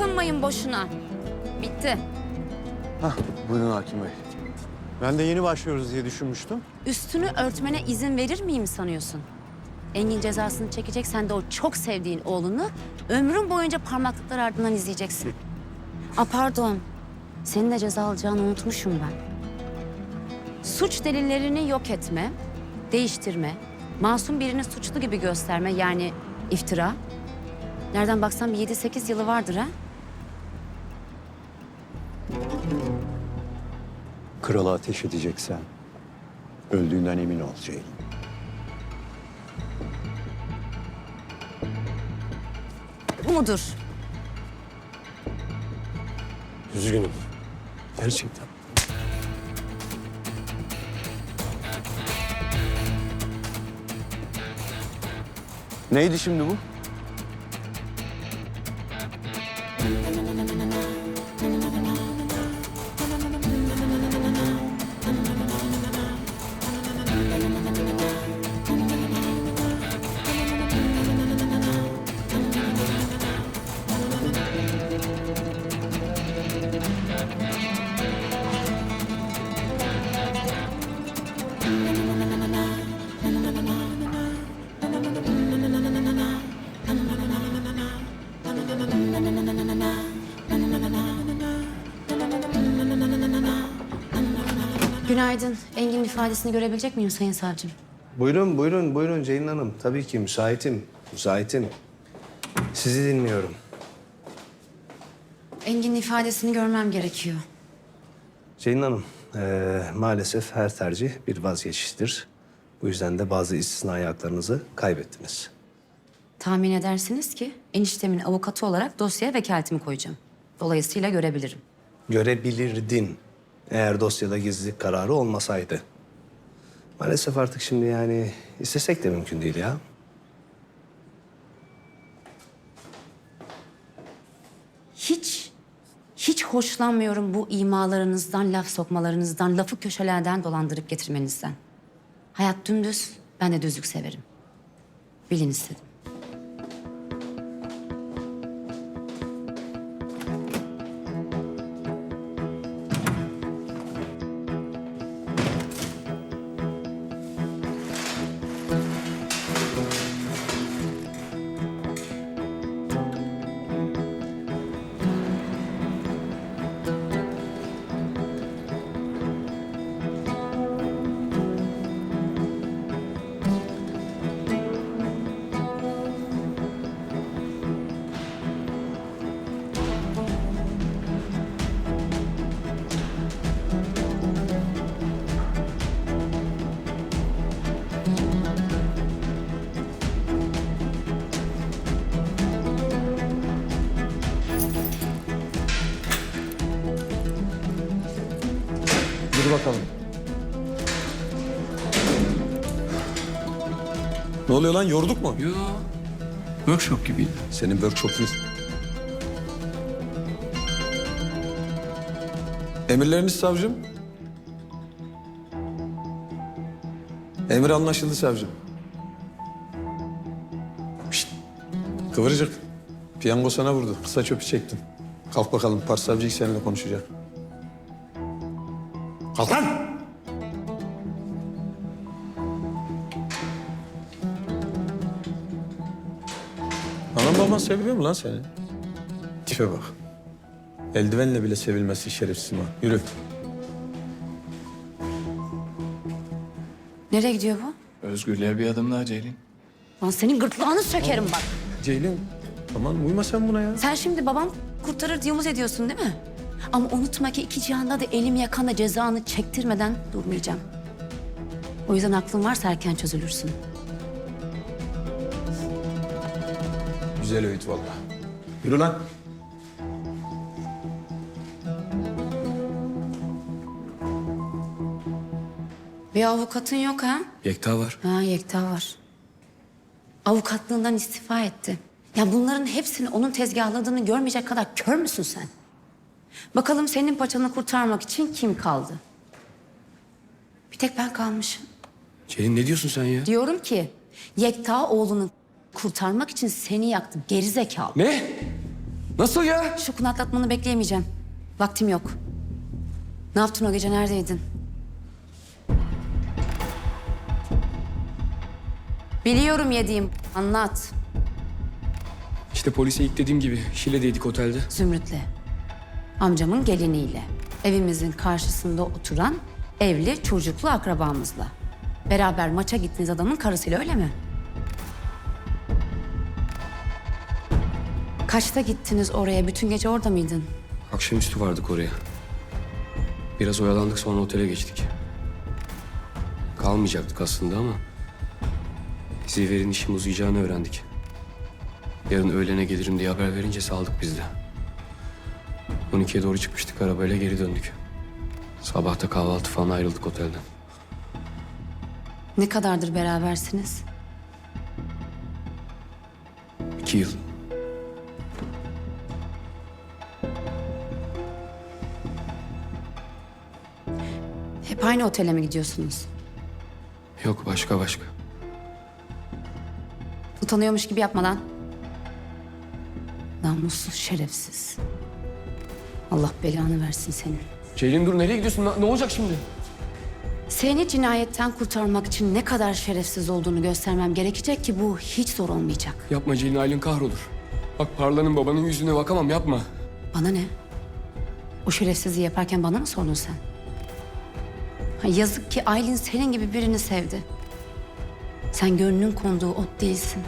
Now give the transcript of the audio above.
Uğraşmayın boşuna. Bitti. Hah, buyurun hakim bey. Ben de yeni başlıyoruz diye düşünmüştüm. Üstünü örtmene izin verir miyim sanıyorsun? Engin cezasını çekecek, sen de o çok sevdiğin oğlunu ömrün boyunca parmaklıklar ardından izleyeceksin. A pardon, senin de ceza alacağını unutmuşum ben. Suç delillerini yok etme, değiştirme, masum birini suçlu gibi gösterme yani iftira. Nereden baksan bir 7-8 yılı vardır ha? Krala ateş edeceksen öldüğünden emin ol Ceylin. Bu mudur? Üzgünüm. Gerçekten. Neydi şimdi bu? Günaydın. Engin ifadesini görebilecek miyim Sayın Savcım? Buyurun, buyurun, buyurun Ceylin Hanım. Tabii ki müsaitim, müsaitim. Sizi dinliyorum. Engin'in ifadesini görmem gerekiyor. Ceylin Hanım, eee, maalesef her tercih bir vazgeçiştir. Bu yüzden de bazı istisnai haklarınızı kaybettiniz. Tahmin edersiniz ki eniştemin avukatı olarak dosyaya vekaletimi koyacağım. Dolayısıyla görebilirim. Görebilirdin eğer dosyada gizlilik kararı olmasaydı. Maalesef artık şimdi yani istesek de mümkün değil ya. Hiç, hiç hoşlanmıyorum bu imalarınızdan, laf sokmalarınızdan, lafı köşelerden dolandırıp getirmenizden. Hayat dümdüz, ben de düzlük severim. Bilin istedim. Dur bakalım. Ne oluyor lan yorduk mu? Yo. Workshop gibiydi. Senin workshop değil. Emirleriniz savcım. Emir anlaşıldı savcım. Şşt. Kıvırcık. Piyango sana vurdu. Kısa çöpü çektim. Kalk bakalım. Pars savcı seninle konuşacak. Kalk lan! Anam baban seviyor mu lan seni? Tipe bak. Eldivenle bile sevilmesi şerefsiz ha. Yürü. Nereye gidiyor bu? Özgürlüğe bir adım daha Ceylin. Lan senin gırtlağını sökerim bak. Ceylin. Aman uyma sen buna ya. Sen şimdi babam kurtarır diye umut ediyorsun değil mi? Ama unutma ki iki cihanda da elim yakana cezanı çektirmeden durmayacağım. O yüzden aklın varsa erken çözülürsün. Güzel öğüt vallahi. Yürü lan. Bir avukatın yok ha? Yekta var. Ha Yekta var. Avukatlığından istifa etti. Ya bunların hepsini onun tezgahladığını görmeyecek kadar kör müsün sen? Bakalım senin paçanı kurtarmak için kim kaldı? Bir tek ben kalmışım. Ceylin ne diyorsun sen ya? Diyorum ki Yekta oğlunu kurtarmak için seni yaktı geri zekalı. Ne? Nasıl ya? Şokunu atlatmanı bekleyemeyeceğim. Vaktim yok. Ne yaptın o gece neredeydin? Biliyorum yediğim. Anlat. İşte polise ilk dediğim gibi Şile'deydik otelde. Zümrüt'le. Amcamın geliniyle. Evimizin karşısında oturan evli çocuklu akrabamızla. Beraber maça gittiğiniz adamın karısıyla öyle mi? Kaçta gittiniz oraya? Bütün gece orada mıydın? Akşamüstü vardık oraya. Biraz oyalandık sonra otele geçtik. Kalmayacaktık aslında ama... Ziver'in işim uzayacağını öğrendik. Yarın öğlene gelirim diye haber verince saldık biz de. 12'ye doğru çıkmıştık arabayla geri döndük. Sabahta kahvaltı falan ayrıldık otelden. Ne kadardır berabersiniz? İki yıl. Hep aynı otele mi gidiyorsunuz? Yok başka başka. Utanıyormuş gibi yapma lan. Namussuz, şerefsiz. Allah belanı versin senin. Ceylin dur nereye gidiyorsun? Ne olacak şimdi? Seni cinayetten kurtarmak için ne kadar şerefsiz olduğunu göstermem gerekecek ki bu hiç zor olmayacak. Yapma Ceylin Aylin kahrolur. Bak Parla'nın babanın yüzüne bakamam yapma. Bana ne? O şerefsizliği yaparken bana mı sordun sen? Ha, yazık ki Aylin senin gibi birini sevdi. Sen gönlün konduğu ot değilsin.